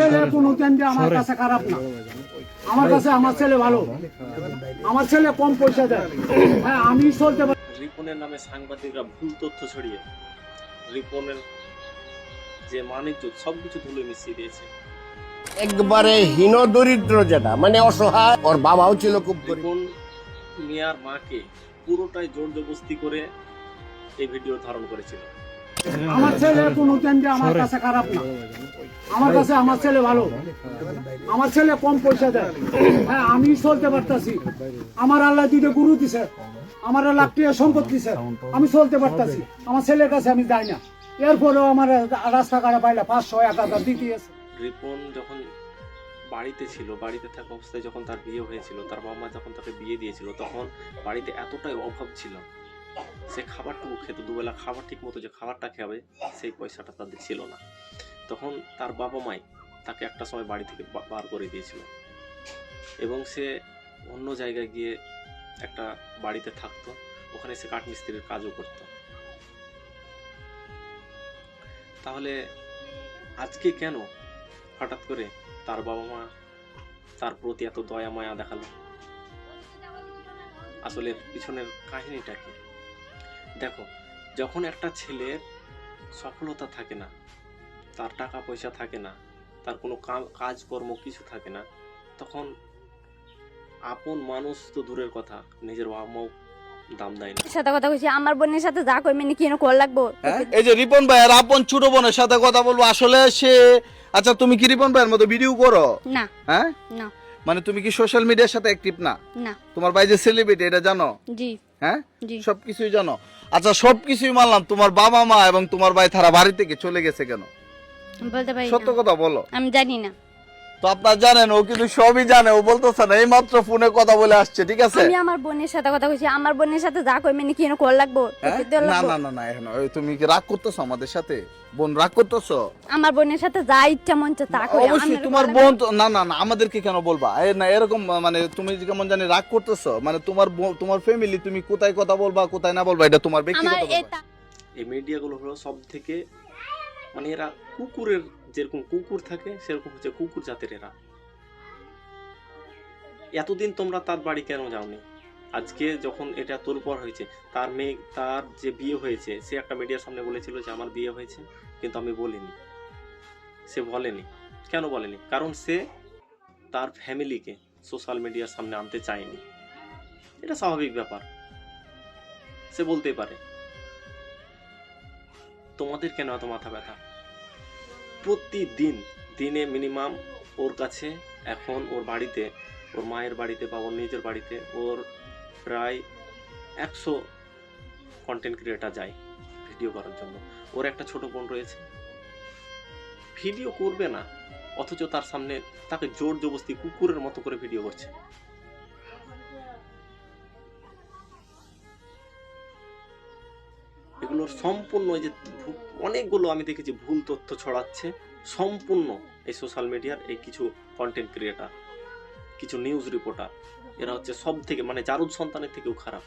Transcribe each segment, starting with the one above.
ছেলে কোনো কেন্দ্রে আমার কাছে খারাপ না। আমার কাছে আমার ছেলে ভালো। আমার ছেলে কম পয়সা দেয়। হ্যাঁ আমি চলতে পারি। রিপনের নামে সাংবাদিকরা ভুল তথ্য ছড়িয়ে রিপনের যে মানিজ্য সবকিছু ধুলো মিশিয়ে দিয়েছে। একবারে হীন দরিদ্র যেটা মানে অসহায়। ওর বাবাও ছিল খুব রিপন মিয়ার মাকে পুরোটাই জোর জবস্তি করে এই ভিডিও ধারণ করেছিল। আমার ছেলে কোনো কেন্দ্রে আমার কাছে খারাপ না। আমার কাছে আমার ছেলে ভালো। আমার ছেলে কম পয়সা দেয়। হ্যাঁ আমি চলতে পারতাছি। আমার আল্লাহ দুটো গুরু দিছে। আমার লাখ টাকা সম্পদ দিছে। আমি চলতে পারতাছি। আমার ছেলের কাছে আমি যাই না। এরপরেও আমার রাস্তা কাটা পাইলে পাঁচশো এক হাজার দিতে আছে রিপন যখন বাড়িতে ছিল বাড়িতে থাকা অবস্থায় যখন তার বিয়ে হয়েছিল তার বাবা মা যখন তাকে বিয়ে দিয়েছিল তখন বাড়িতে এতটাই অভাব ছিল সে খাবারটুকু খেত দুবেলা খাবার ঠিক মতো যে খাবারটা খাবে, সেই পয়সাটা তাদের ছিল না। তখন তার বাবা মাই তাকে একটা সময় বাড়ি থেকে বার করে দিয়েছিল। এবং সে অন্য জায়গায় গিয়ে একটা বাড়িতে থাকতো। ওখানে সে কাঠমিস্ত্রির কাজও করতো। তাহলে আজকে কেন হঠাৎ করে তার বাবা মা তার প্রতি এত দয়া মায়া দেখাল? আসলে পিছনের কাহিনীটা কি? দেখো যখন একটা ছেলের সফলতা থাকে না তার টাকা পয়সা থাকে না তার কোনো কাজকর্ম কিছু থাকে না তখন আপন মানুষ তো দূরের কথা নিজের বাবা মাও দাম দেয় না। সাথে কথা কইছি আমার বোনের সাথে যা কই মানে কি এনে কর লাগবো? হ্যাঁ? এই যে রিপন ভাইয়ের আপন ছোট বোনের সাথে কথা বলব আসলে সে আচ্ছা তুমি কি রিপন ভাইয়ের মতো ভিডিও করো? না। হ্যাঁ? না। মানে তুমি কি সোশ্যাল মিডিয়ার সাথে অ্যাক্টিভ না? না। তোমার ভাই যে সেলিব্রিটি এটা জানো? জি। হ্যাঁ? সবকিছুই জানো। আচ্ছা সবকিছুই মানলাম। তোমার বাবা মা এবং তোমার ভাই তারা বাড়ি থেকে চলে গেছে কেন? বলতে পারি সত্য কথা বলো। আমি জানি না। তো আপনার জানেন ও কিন্তু সবই জানে ও বলতেছে না এই মাত্র ফোনে কথা বলে আসছে ঠিক আছে আমি আমার বোনের সাথে কথা কইছি আমার বোনের সাথে যা কই মানে কি কর লাগবো হ্যাঁ? দেওয়া না না না না এখন ওই তুমি কি রাগ করতেছো আমাদের সাথে বোন রাগ করতেছো আমার বোনের সাথে যা ইচ্ছা মন চায় তা কই অবশ্যই তোমার বোন লাগবো? না না না আমাদেরকে কেন বলবা এ না এরকম মানে তুমি যে কেমন জানি রাগ করতেছো মানে তোমার বোন- তোমার ফ্যামিলি তুমি কোথায় কথা বলবা কোথায় না বলবা এটা তোমার ব্যক্তিগত ব্যাপার। এই মিডিয়াগুলো হলো সব থেকে মানে এরা কুকুরের যেরকম কুকুর থাকে, সেরকম হচ্ছে কুকুর জাতের এরা। এতদিন তোমরা তার বাড়ি কেন যাওনি? আজকে যখন এটা তোরপর হয়েছে, তার মেয়ে, তার যে বিয়ে হয়েছে, সে একটা মিডিয়ার সামনে বলেছিল যে আমার বিয়ে হয়েছে, কিন্তু আমি বলিনি। সে বলেনি। কেন বলেনি? কারণ সে তার ফ্যামিলিকে সোশ্যাল মিডিয়ার সামনে আনতে চায়নি। এটা স্বাভাবিক ব্যাপার। সে বলতেই পারে। তোমাদের কেন এত মাথা ব্যথা? প্রতিদিন, দিনে মিনিমাম ওর কাছে, এখন ওর বাড়িতে, ওর মায়ের বাড়িতে বা ওর নিজের বাড়িতে ওর প্রায় একশো কন্টেন্ট ক্রিয়েটার যায় ভিডিও করার জন্য। ওর একটা ছোট বোন রয়েছে। ভিডিও করবে না, অথচ তার সামনে তাকে জোর জবস্তি কুকুরের মতো করে ভিডিও করছে। এগুলোর সম্পূর্ণ যে অনেকগুলো আমি দেখেছি ভুল তথ্য ছড়াচ্ছে, সম্পূর্ণ এই সোশ্যাল মিডিয়ার এই কিছু কন্টেন্ট ক্রিয়েটার কিছু নিউজ রিপোর্টার এরা হচ্ছে সব থেকে মানে জারুদ সন্তানের থেকেও খারাপ।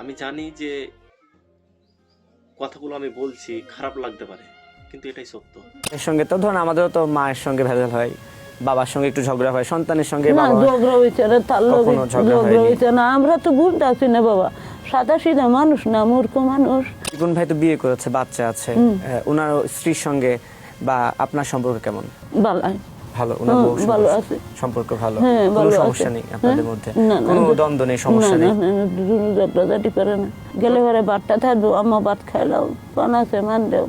আমি জানি যে কথাগুলো আমি বলছি, খারাপ লাগতে পারে, কিন্তু এটাই সত্য। এর সঙ্গে তো ধরুন আমাদেরও তো মায়ের সঙ্গে ভেজাল হয়। বাবার সঙ্গে একটু ঝগড়া হয় সন্তানের সঙ্গে না ঝগড়া হয়েছে রে তার লগে ঝগড়া ঝগড়া না আমরা তো বুঝতে পারছি না বাবা। সাদা সিধা মানুষ না মূর্খ মানুষ। ভাই তো বিয়ে করেছে বাচ্চা আছে। ওনার স্ত্রীর সঙ্গে বা আপনার সম্পর্ক কেমন? ভালো। ওনার বউ ভালো আছে। সম্পর্ক ভালো। হ্যাঁ, কোনো সমস্যা নেই আপনাদের হ্যাঁ? মধ্যে। না, না, কোনো দ্বন্দ্ব নেই সমস্যা নেই। দুজনে করে না। গেলে ঘরে বাটটা থাকব আম্মা ভাত খাইলাম পান আছে মান দেও